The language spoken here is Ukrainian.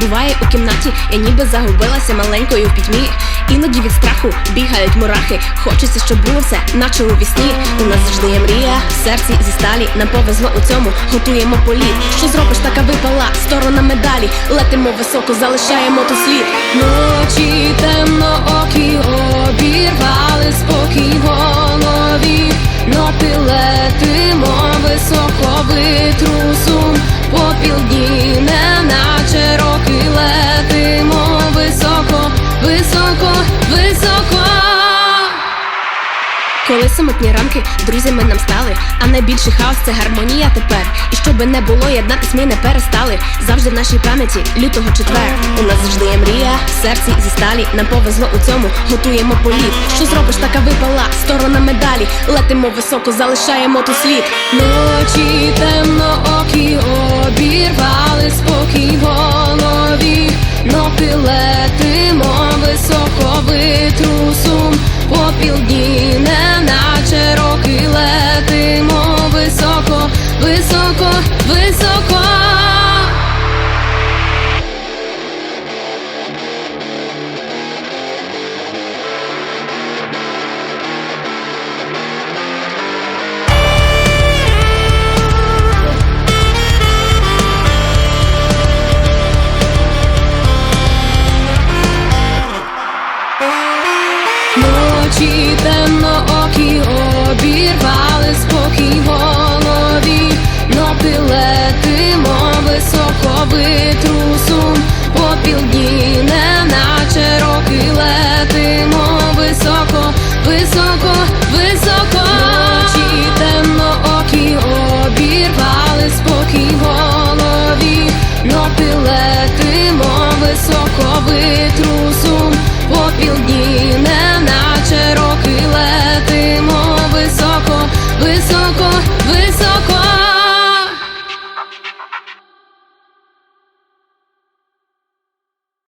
буває у кімнаті, я ніби загубилася маленькою в пітьмі. Іноді від страху бігають мурахи. Хочеться, щоб було все, наче у вісні. У нас завжди є мрія, в серці зі сталі. Нам повезло у цьому, готуємо політ. Що зробиш, така випала, сторона медалі. Летимо високо, залишаємо ту слід. Ночі темно окі обірвали спокій в голові. Ноти летимо високо витрусум попіл Коли самотні ранки друзями нам стали, а найбільший хаос це гармонія тепер. І щоби не було, єднатись ми не перестали. Завжди в нашій пам'яті лютого четвер. У нас завжди є мрія, в серці зі сталі. Нам повезло у цьому, готуємо політ. Що зробиш, така випала, сторона медалі. Летимо високо, залишаємо ту слід. Ночі темно окі обірвали спокій голові. Ноти летимо високо витрусум попіл дні, високо, високо. Ночі темно окі обірвали високо витрусум, попіл